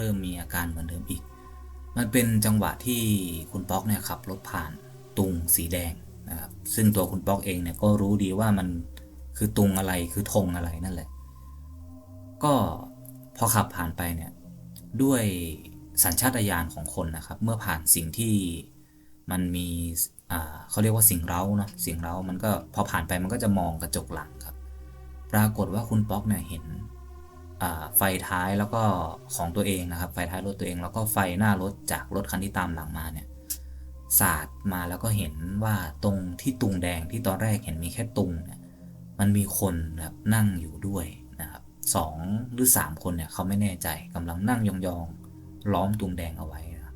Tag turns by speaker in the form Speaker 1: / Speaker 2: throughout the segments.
Speaker 1: เริ่มมีอาการเหมือนเดิมอีก มันเป็นจังหวะที่คุณป๊อกเนี่ยขับรถผ่านตุงสีแดงนะครับซึ่งตัวคุณป๊อกเองเนี่ยก็รู้ดีว่ามันคือตุงอะไรคือธงอะไรนั่นแหละ ก็พอขับผ่านไปเนี่ยด้วยสัญชาตญาณของคนนะครับ เมื่อผ่านสิ่งที่มันมีเขาเรียกว่าสิ่งเร้าเนาะสิ่งเร้ามันก็พอผ่านไปมันก็จะมองกระจกหลังครับ ปรากฏว่าคุณป๊อกเนี่ยเห็น ไฟท้ายแล้วก็ของตัวเองนะครับ ไฟท้ายรถตัวเอง แล้วก็ไฟหน้ารถจากรถคันที่ตามหลังมาเนี่ยสาดมาแล้วก็เห็นว่าตรงที่ตุงแดงที่ตอนแรกเห็นมีแค่ตุงเนี่ยมันมีคนแบบนั่งอยู่ด้วยนะครับสองหรือสามคนเนี่ยเขาไม่แน่ใจกำลังนั่งยองๆล้อมตุงแดงเอาไว้นะครับ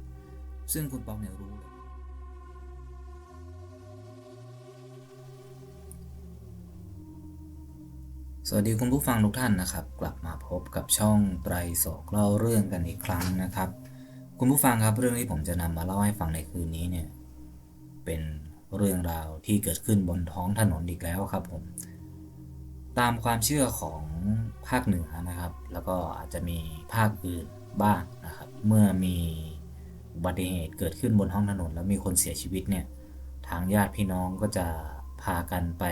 Speaker 1: ซึ่งคุณป๊อกเนี่ยรู้เลย สวัสดีคุณผู้ฟังทุกท่านนะครับ กลับมาพบกับช่องไตรโศกเล่าเรื่องกันอีกครั้งนะครับ คุณผู้ฟังครับเรื่องที่ผมจะนำมาเล่าให้ฟังในคืนนี้เนี่ยเป็นเรื่องราวที่เกิดขึ้นบนท้องถนนอีกแล้วครับผมตามความเชื่อของภาคเหนือนะครับ แล้วก็อาจจะมีภาคอื่นบ้างนะครับ เมื่อมีอุบัติเหตุเกิดขึ้นบนท้องถนน แล้วมีคนเสียชีวิตเนี่ยทางญาติพี่น้องก็จะพากันไป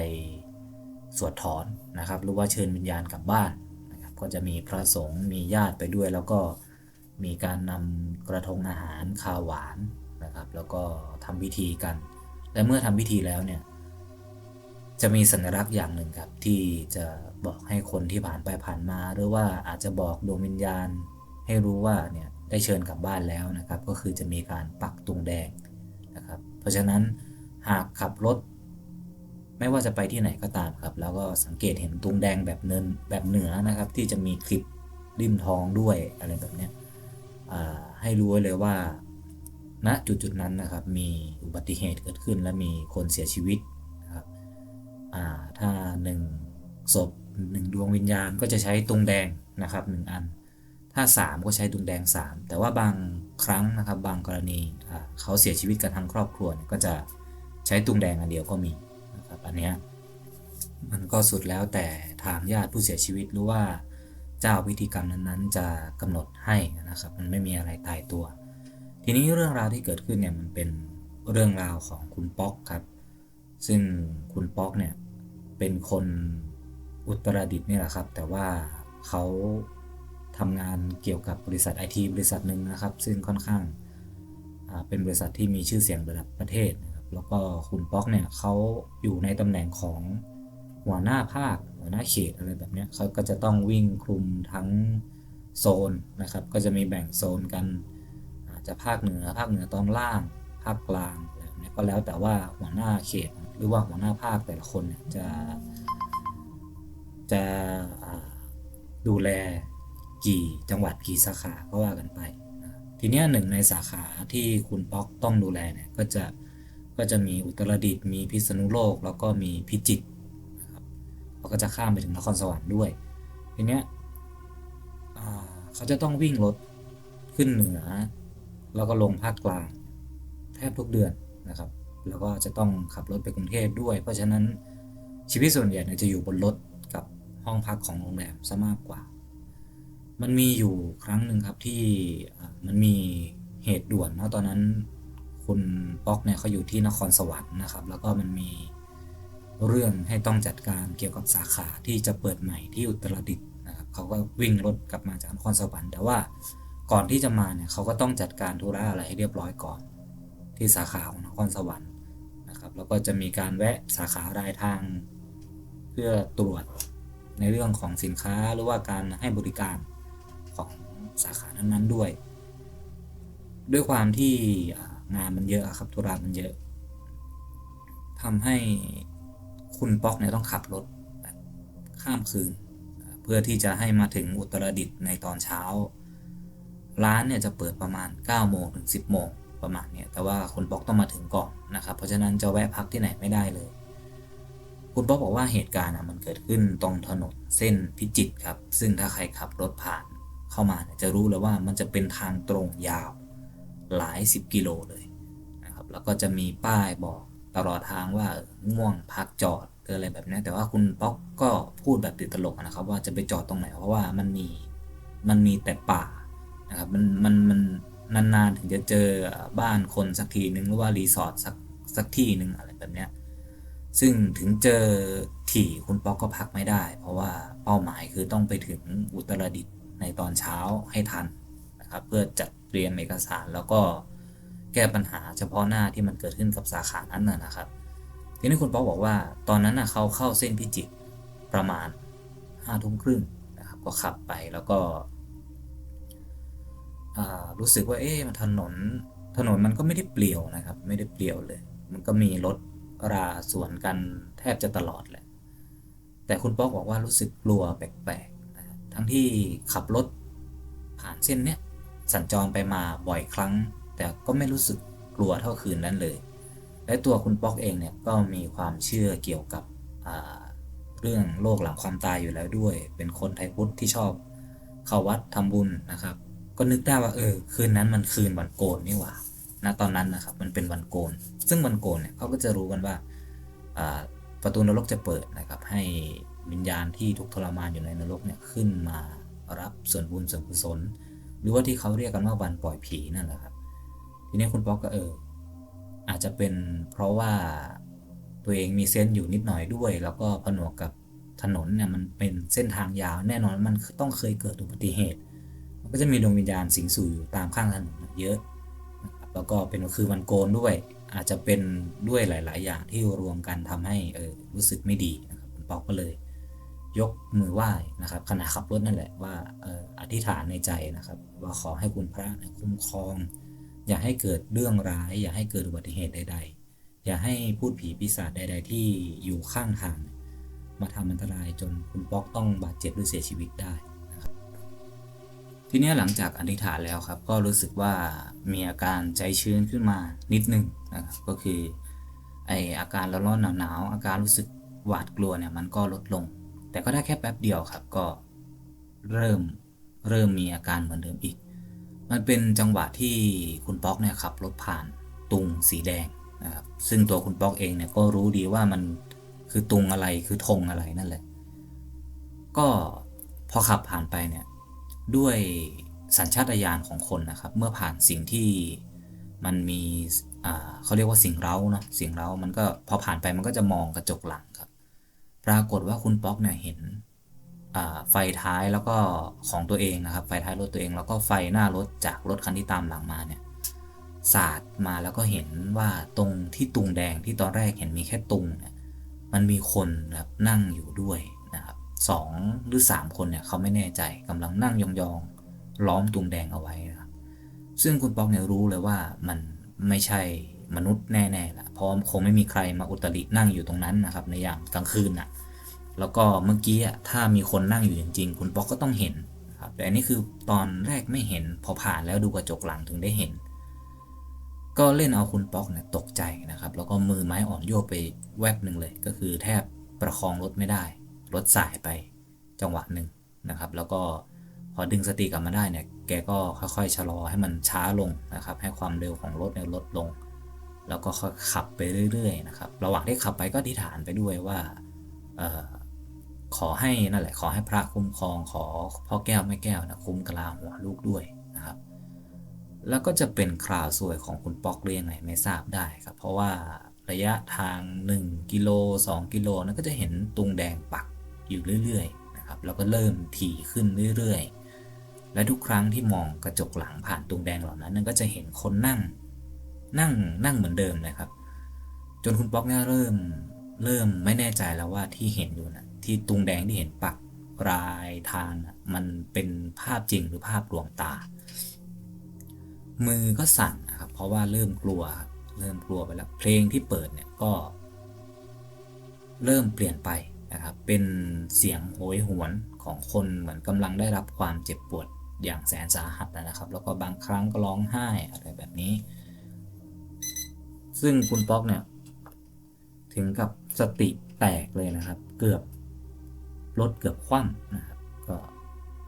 Speaker 1: สวดถอนนะครับ หรือว่าเชิญวิญญาณกลับบ้านนะครับ ก็จะมีพระสงฆ์มีญาติไปด้วย แล้วก็มีการนำกระทงอาหารคาวหวานนะครับ แล้วก็ทำพิธีกัน และเมื่อทำพิธีแล้วเนี่ยจะมีสัญลักษณ์อย่างหนึ่งครับ ที่จะบอกให้คนที่ผ่านไปผ่านมา หรือว่าอาจจะบอกดวงวิญญาณ ให้รู้ว่าเนี่ยได้เชิญกลับบ้านแล้วนะครับ ก็คือจะมีการปักตุงแดงนะครับ เพราะฉะนั้นหากขับรถ ไม่ว่าจะไปที่ไหนก็ตามครับ แล้วก็สังเกตเห็นตุงแดงแบบเนินแบบเหนือนะครับ ที่จะมีคลิปริมท้องด้วยอะไรแบบเนี้ยให้รู้ไว้เลยว่าณจุดจุดนั้นนะครับ มีอุบัติเหตุเกิดขึ้น และมีคนเสียชีวิตนะครับถ้าหนึ่งศพหนึ่งดวงวิญญาณก็จะใช้ตุงแดงนะครับหนึ่งอัน ถ้า 3 ก็ใช้ตุงแดง 3 แต่ว่าบางครั้งนะครับบางกรณีเขาเสียชีวิตกันทั้งครอบครัวก็จะใช้ตุงแดงอันเดียวก็มี อันเนี้ยมันก็สุดแล้วแต่ทางญาติผู้เสียชีวิตหรือว่าเจ้าพิธีกรรมนั้นๆ จะกำหนดให้นะครับ มันไม่มีอะไรตายตัว ทีนี้เรื่องราวที่เกิดขึ้นเนี่ยมันเป็นเรื่องราวของคุณป๊อกครับ ซึ่งคุณป๊อกเนี่ยเป็นคนอุตรดิตถ์นี่แหละครับ แต่ว่าเขาทำงานเกี่ยวกับบริษัทไอทีบริษัทหนึ่งนะครับ ซึ่งค่อนข้างเป็นบริษัทที่มีชื่อเสียงระดับประเทศ แล้วก็คุณป๊อกเนี่ยเขาอยู่ในตำแหน่งของหัวหน้าภาค หัวหน้าเขตอะไรแบบเนี้ยเขาก็จะต้องวิ่งคลุมทั้งโซนนะครับ ก็จะมีแบ่งโซนกันอาจจะภาคเหนือภาคเหนือตอนล่าง ภาคกลางอะไรแบบเนี้ยก็แล้วแต่ว่าหัวหน้าเขต หรือว่าหัวหน้าภาคแต่ละคนเนี่ยจะจะอ่าดูแลกี่จังหวัดกี่สาขาก็ว่ากันไปนะครับทีเนี้ยหนึ่งในสาขาที่คุณป๊อกต้องดูแลเนี่ยก็จะ ก็จะมีอุตรดิตถ์มีพิษณุโลก แล้วก็มีพิจิตรนะครับเขาก็จะข้ามไปถึงนครสวรรค์ด้วยทีเนี้ยเขาจะต้องวิ่งรถขึ้นเหนือ แล้วก็ลงภาคกลางแทบทุกเดือนนะครับ แล้วก็จะต้องขับรถไปกรุงเทพด้วย เพราะฉะนั้นชีวิตส่วนใหญ่จะอยู่บนรถกับห้องพักของโรงแรมซะมากกว่า มันมีอยู่ครั้งหนึ่งครับที่มันมีเหตุด่วนเนาะตอนนั้น คุณป๊อกเนี่ยเขาอยู่ที่นครสวรรค์นะครับ แล้วก็มันมีเรื่องให้ต้องจัดการเกี่ยวกับสาขาที่จะเปิดใหม่ที่อุตรดิตถ์นะครับเขาก็วิ่งรถกลับมาจากนครสวรรค์แต่ว่าก่อนที่จะมาเนี่ยเขาก็ต้องจัดการธุระอะไรให้เรียบร้อยก่อน ที่สาขาของนครสวรรค์นะครับ แล้วก็จะมีการแวะสาขารายทาง เพื่อตรวจในเรื่องของสินค้าหรือว่าการให้บริการของสาขานั้นๆด้วย ด้วยความที่ งานมันเยอะครับธุระมันเยอะทำให้คุณป๊อกเนี่ยต้องขับรถข้ามคืน เพื่อที่จะให้มาถึงอุตรดิตถ์ในตอนเช้า ร้านเนี่ยจะเปิดประมาณ9โมงถึง 10โมงประมาณเนี้ยแต่ว่าคุณป๊อกต้องมาถึงก่อนนะครับ เพราะฉะนั้นจะแวะพักที่ไหนไม่ได้เลย คุณป๊อกบอกว่าเหตุการณ์อะมันเกิดขึ้นตรงถนนเส้นพิจิตรครับ ซึ่งถ้าใครขับรถผ่านเข้ามาเนี่ยจะรู้เลยว่ามันจะเป็นทางตรงยาวหลายสิบกิโลเลย แล้วก็จะมีป้ายบอกตลอดทางว่าง่วงพักจอดหรืออะไรแบบนี้ แต่ว่าคุณป๊อกก็พูดแบบติดตลกนะครับ ว่าจะไปจอดตรงไหน เพราะว่ามันมีมันมีแต่ป่านะครับมันมันมันนานๆถึงจะเจอบ้านคนสักทีหนึ่งหรือว่ารีสอร์ทสักสักที่หนึ่งอะไรแบบเนี้ยซึ่งถึงเจอถี่คุณป๊อกก็พักไม่ได้ เพราะว่าเป้าหมายคือต้องไปถึงอุตรดิตถ์ในตอนเช้าให้ทันนะครับ เพื่อจัดเตรียมเอกสารแล้วก็ แก้ปัญหาเฉพาะหน้าที่มันเกิดขึ้นกับสาขานั้นนะนะครับ ทีนี้คุณป๊อกบอกว่า ตอนนั้นเขาเข้าเส้นพิจิตรประมาณห้าทุ่มครึ่งนะครับ ก็ขับไปแล้วก็รู้สึกว่าเอ๊ะมันถนนถนนมันก็ไม่ได้เปลี่ยวนะครับ ไม่ได้เปลี่ยวเลย มันก็มีรถราสวนกันแทบจะตลอดแหละ แต่คุณป๊อกบอกว่ารู้สึกกลัวแปลกๆนะทั้งที่ขับรถผ่านเส้นเนี้ยสัญจรไปมาบ่อยครั้ง แต่ก็ไม่รู้สึกกลัวเท่าคืนนั้นเลย และตัวคุณป๊อกเองเนี่ยก็มีความเชื่อเกี่ยวกับเรื่องโลกหลังความตายอยู่แล้วด้วย เป็นคนไทยพุทธที่ชอบเข้าวัดทำบุญนะครับ ก็นึกได้ว่าเออคืนนั้นมันคืนวันโกนนี่หว่าณตอนนั้นนะครับมันเป็นวันโกน ซึ่งวันโกนเนี่ยเขาก็จะรู้กันว่าประตูนรกจะเปิดนะครับ ให้วิญญาณที่ทุกทรมานอยู่ในนรกเนี่ยขึ้นมารับส่วนบุญส่วนกุศล หรือว่าที่เขาเรียกกันว่าวันปล่อยผีนั่นแหละครับ ทีนี้คุณป๊อกก็เออ อาจจะเป็นเพราะว่าตัวเองมีเส้นอยู่นิดหน่อยด้วย แล้วก็ผนวกกับถนนเนี่ยมันเป็นเส้นทางยาว แน่นอนมันต้องเคยเกิดอุบัติเหตุ มันก็จะมีดวงวิญญาณสิงสู่อยู่ตามข้างถนนเยอะแล้วก็เป็นคือวันโกนด้วย อาจจะเป็นด้วยหลาย ๆ อย่างที่รวมกันทำให้เออรู้สึกไม่ดีนะครับคุณป๊อกก็เลย ยกมือไหว้นะครับขณะขับรถนั่นแหละว่าอออธิษฐานในใจนะครับ ว่าขอให้คุณพระคุ้มครอง อย่าให้เกิดเรื่องร้าย อย่าให้เกิดอุบัติเหตุใด ๆ อย่าให้พูดผีปีศาจใด ๆ ที่อยู่ข้างทาง มาทำอันตรายจนคุณป๊อกต้องบาดเจ็บหรือเสียชีวิตได้ทีนี้หลังจากอธิษฐานแล้วครับ ก็รู้สึกว่ามีอาการใจชื้นขึ้นมานิดนึงนะครับก็คือไออาการร้อนๆหนาวๆอาการรู้สึกหวาดกลัวเนี่ยมันก็ลดลง แต่ก็ได้แค่แป๊บเดียวครับก็เริ่มเริ่มมีอาการเหมือนเดิมอีก มันเป็นจังหวะที่คุณป๊อกเนี่ยขับรถผ่านตุงสีแดงนะครับซึ่งตัวคุณป๊อกเองเนี่ยก็รู้ดีว่ามันคือตุงอะไรคือธงอะไรนั่นแหละ ก็พอขับผ่านไปเนี่ยด้วยสัญชาตญาณของคนนะครับ เมื่อผ่านสิ่งที่มันมีเขาเรียกว่าสิ่งเร้าเนาะสิ่งเร้ามันก็พอผ่านไปมันก็จะมองกระจกหลังครับ ปรากฏว่าคุณป๊อกเนี่ยเห็น ไฟท้ายแล้วก็ของตัวเองนะครับ ไฟท้ายรถตัวเอง แล้วก็ไฟหน้ารถจากรถคันที่ตามหลังมาเนี่ยสาดมาแล้วก็เห็นว่าตรงที่ตุงแดงที่ตอนแรกเห็นมีแค่ตุงเนี่ยมันมีคนแบบนั่งอยู่ด้วยนะครับสองหรือสามคนเนี่ยเขาไม่แน่ใจกำลังนั่งยองๆล้อมตุงแดงเอาไว้นะครับซึ่งคุณป๊อกเนี่ยรู้เลยว่ามันไม่ใช่มนุษย์แน่ๆละเพราะคงไม่มีใครมาอุตรินั่งอยู่ตรงนั้นนะครับ ในอย่างกลางคืนน่ะ แล้วก็เมื่อกี้ถ้ามีคนนั่งอยู่จริง ๆ คุณป๊อกก็ต้องเห็นครับแต่อันนี้คือตอนแรกไม่เห็นพอผ่านแล้วดูกระจกหลังถึงได้เห็น ก็เล่นเอาคุณป๊อกเนี่ยตกใจนะครับ แล้วก็มือไม้อ่อนโยกไปแวบหนึ่งเลย ก็คือแทบประคองรถไม่ได้ รถสายไปจังหวะหนึ่งนะครับ แล้วก็พอดึงสติกลับมาได้เนี่ย แกก็ค่อยๆชะลอให้มันช้าลงนะครับ ให้ความเร็วของรถเนี่ยลดลง แล้วก็ขับไปเรื่อยๆนะครับ ระหว่างที่ขับไปก็อธิษฐานไปด้วยว่าออ ขอให้นั่นแหละขอให้พระคุ้มครองขอพ่อแก้วแม่แก้วนะคุ้มกลาหัวลูกด้วยนะครับ แล้วก็จะเป็นคราวสวยของคุณปอกเรียงไงไม่ทราบได้ครับ เพราะว่าระยะทาง 1 กิโล 2 กิโลนั้นก็จะเห็นตุงแดงปักอยู่เรื่อยๆนะครับแล้วก็เริ่มถี่ขึ้นเรื่อยๆ และทุกครั้งที่มองกระจกหลังผ่านตุงแดงเหล่านั้นนั่นก็จะเห็นคนนั่งนั่งนั่งเหมือนเดิมนะครับ จนคุณป๊อกเนี่ยเริ่มเริ่มไม่แน่ใจแล้วว่าที่เห็นอยู่นะ ที่ตุงแดงที่เห็นปักรายทางนะมันเป็นภาพจริงหรือภาพลวงตา มือก็สั่นนะครับ เพราะว่าเริ่มกลัว เริ่มกลัวไปแล้ว เพลงที่เปิดเนี่ยก็ เริ่มเปลี่ยนไปนะครับ เป็นเสียงโหยหวนของคนเหมือนกำลังได้รับความเจ็บปวดอย่างแสนสาหัสนะครับ แล้วก็บางครั้งก็ร้องไห้อะไรแบบนี้ ซึ่งคุณป๊อกเนี่ย ถึงกับสติแตกเลยนะครับ เกือบ รถเกือบคว่ำนะครับก็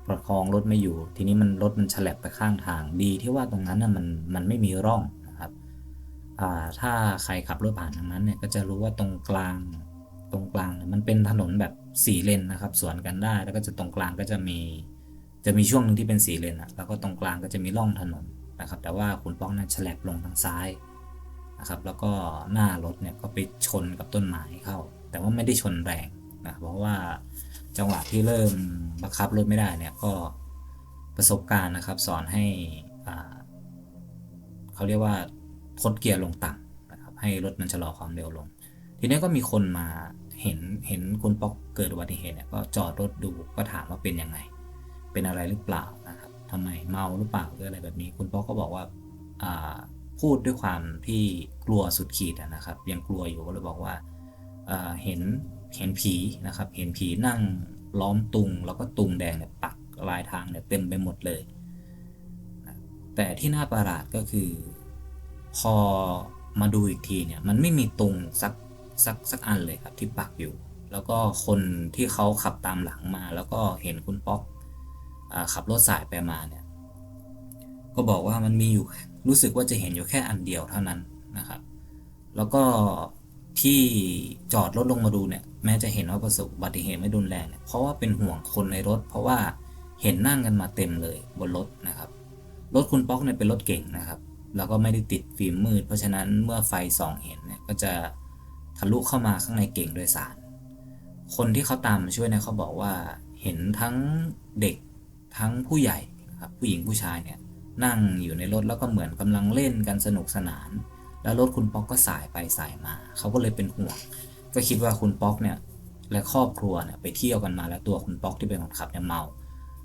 Speaker 1: ประคองรถไม่อยู่ ทีนี้มันรถมันฉลับไปข้างทางดีที่ว่าตรงนั้นน่ะมันมันไม่มีร่องนะครับถ้าใครขับรถผ่านทางนั้นเนี่ยก็จะรู้ว่าตรงกลางตรงกลางมันเป็นถนนแบบสี่เลนนะครับ สวนกันได้แล้วก็จะตรงกลางก็จะมีจะมีช่วงหนึ่งที่เป็นสี่เลนอะแล้วก็ตรงกลางก็จะมีร่องถนนนะครับ แต่ว่าคุณป๊อกนั้นฉลับลงทางซ้ายนะครับ แล้วก็หน้ารถเนี่ยก็ไปชนกับต้นไม้เข้า แต่ว่าไม่ได้ชนแรงนะเพราะว่า จังหวะที่เริ่มบังคับรถไม่ได้เนี่ยก็ประสบการณ์นะครับ สอนให้เขาเรียกว่าทดเกียร์ลงต่ำนะครับให้รถมันชะลอความเร็วลง ทีนี้ก็มีคนมาเห็นเห็นคุณป๊อกเกิดอุบัติเหตุเนี่ยก็จอดรถดูก็ถามว่าเป็นยังไง เป็นอะไรหรือเปล่านะครับทำไมเมาหรือเปล่าหรืออะไรแบบนี้ คุณป๊อกก็บอกว่าพูดด้วยความที่กลัวสุดขีดนะครับ ยังกลัวอยู่ก็เลยบอกว่าเห็น เห็นผีนะครับ เห็นผีนั่งล้อมตุง แล้วก็ตุงแดงเนี่ยปักลายทางเนี่ยเต็มไปหมดเลย แต่ที่น่าประหลาดก็คือ พอมาดูอีกทีเนี่ยมันไม่มีตุงสักสักสักอันเลยครับที่ปักอยู่ แล้วก็คนที่เขาขับตามหลังมา แล้วก็เห็นคุณป๊อกขับรถสายไปมาเนี่ยก็บอกว่ามันมีอยู่รู้สึกว่าจะเห็นอยู่แค่อันเดียวเท่านั้นนะครับ แล้วก็ ที่จอดรถลงมาดูเนี่ยแม้จะเห็นว่าประสบอุบัติเหตุไม่รุนแรงเนี่ยเพราะว่าเป็นห่วงคนในรถ เพราะว่าเห็นนั่งกันมาเต็มเลยบนรถนะครับรถคุณป๊อกเนี่ยเป็นรถเก่งนะครับ แล้วก็ไม่ได้ติดฟิล์มมืด เพราะฉะนั้นเมื่อไฟส่องเห็นเนี่ยก็จะทะลุเข้ามาข้างในเก่งโดยสาร คนที่เขาตามมาช่วยเนี่ยเขาบอกว่าเห็นทั้งเด็กทั้งผู้ใหญ่นะครับผู้หญิงผู้ชายเนี่ยนั่งอยู่ในรถแล้วก็เหมือนกำลังเล่นกันสนุกสนาน แล้วรถคุณป๊อกก็สายไปสายมา เขาก็เลยเป็นห่วง ก็คิดว่าคุณป๊อกเนี่ยและครอบครัวเนี่ยไปเที่ยวกันมาแล้วตัวคุณป๊อกที่เป็นคนขับเนี่ยเมา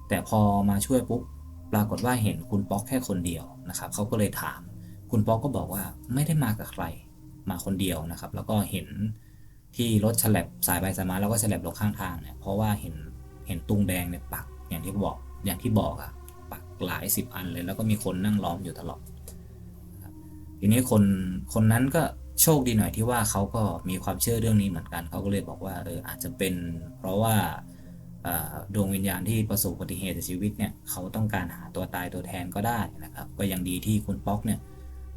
Speaker 1: แต่พอมาช่วยปุ๊บปรากฏว่าเห็นคุณป๊อกแค่คนเดียวนะครับเขาก็เลยถาม คุณป๊อกก็บอกว่าไม่ได้มากับใครมาคนเดียวนะครับ แล้วก็เห็นที่รถฉลับสายไปสายมาแล้วก็ฉลับลงข้างทางเนี่ยเพราะว่าเห็นเห็นตุงแดงเนี่ยปักอย่างที่บอกอย่างที่บอกอะปักหลายสิบอันเลย แล้วก็มีคนนั่งล้อมอยู่ตลอด ทีนี้คนคนนั้นก็โชคดีหน่อยที่ว่าเขาก็มีความเชื่อเรื่องนี้เหมือนกันเขาก็เลยบอกว่าเอออาจจะเป็น เพราะว่าดวงวิญญาณที่ประสบอุบัติเหตุในชีวิตเนี่ยเขาต้องการหาตัวตายตัวแทนก็ได้นะครับ ก็ยังดีที่คุณป๊อกเนี่ย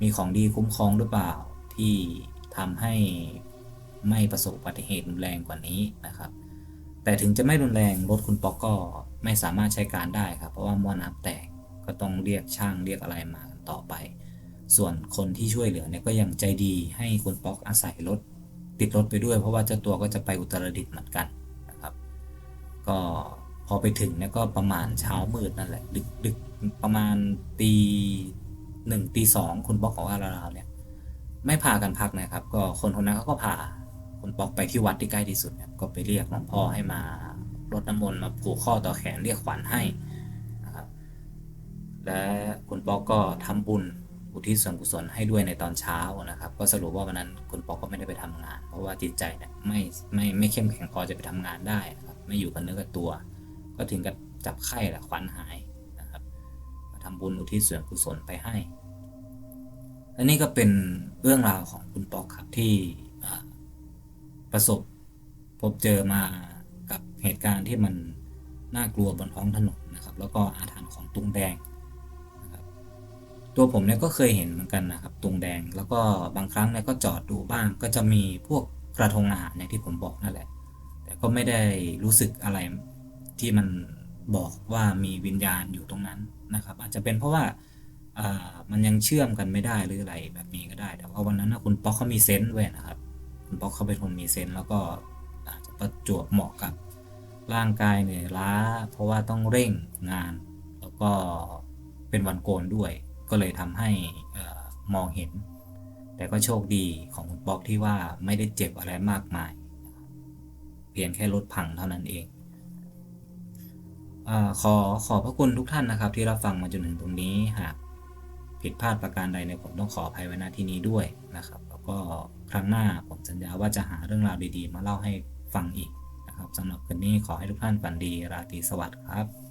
Speaker 1: มีของดีคุ้มครองหรือเปล่าที่ทำให้ไม่ประสบอุบัติเหตุรุนแรงกว่านี้นะครับ แต่ถึงจะไม่รุนแรงรถคุณป๊อกก็ไม่สามารถใช้การได้ครับเพราะว่าม้อน้ำแตกก็ต้องเรียกช่างเรียกอะไรมาต่อไป ส่วนคนที่ช่วยเหลือเนี่ยก็ยังใจดีให้คุณป๊อกอาศัยรถติดรถไปด้วย เพราะว่าเจ้าตัวก็จะไปอุตรดิตถ์เหมือนกันนะครับ ก็พอไปถึงเนี่ยก็ประมาณเช้ามืดนั่นแหละ ดึกดึกประมาณตีหนึ่งตีสองคุณป๊อกของเราวๆเนี่ย ไม่พากันพักนะครับ ก็คนคนนั้นเขาก็พาคุณป๊อกไปที่วัดที่ใกล้ที่สุดเนี่ยก็ไปเรียกหลวงพ่อให้มารดน้ำมนต์มาผูกข้อต่อแขนเรียกขวัญให้นะครับและคุณป๊อกก็ทำบุญ อุทิศส่วนกุศลให้ด้วยในตอนเช้านะครับ ก็สรุปว่าวันนั้นคุณปอก็ไม่ได้ไปทำงาน เพราะว่าจิตใจเนี่ยไม่ไม่ไม่เข้มแข็งพอจะไปทำงานได้นะครับไม่อยู่กับเนื้อกับตัว ก็ถึงกับจับไข้แหละขวัญหายนะครับมาทำบุญอุทิศส่วนกุศลไปให้และนี่ก็เป็นเรื่องราวของคุณปอกครับที่ประสบพบเจอมากับเหตุการณ์ที่มันน่ากลัวบนท้องถนนนะครับ แล้วก็อาถรรพ์ของตุงแดง ตัวผมเนี่ยก็เคยเห็นเหมือนกันนะครับตุงแดง แล้วก็บางครั้งเนี่ยก็จอดดูบ้าง ก็จะมีพวกกระทงอาหารอย่างที่ผมบอกนั่นแหละ แต่ก็ไม่ได้รู้สึกอะไรที่มันบอกว่ามีวิญญาณอยู่ตรงนั้นนะครับ อาจจะเป็นเพราะว่าามันยังเชื่อมกันไม่ได้หรืออะไรแบบนี้ก็ได้ แต่ว่าวันนั้นนะคุณป๊อกเขามีเซนส์เว้ยนะครับ คุณป๊อกเขาเป็นคนมีเซนส์แล้วก็อาจจะประจวบเหมาะกับร่างกายเหนื่อยล้า เพราะว่าต้องเร่งงาน แล้วก็เป็นวันโกนด้วย ก็เลยทำให้มองเห็น แต่ก็โชคดีของคุณป๊อกที่ว่าไม่ได้เจ็บอะไรมากมาย เพียงแค่รถพังเท่านั้นเองอขอขอบพระคุณทุกท่านนะครับ ที่รับฟังมาจนถึงตรงนี้หากผิดพลาดประการใดเนี่ยผมต้องขออภัยไว้ณที่นี้ด้วยนะครับ แล้วก็ครั้งหน้าผมสัญญาว่าจะหาเรื่องราวดีๆ มาเล่าให้ฟังอีกนะครับสำหรับคืนนี้ขอให้ทุกท่านฝันดีราตรีสวัสดิ์ครับ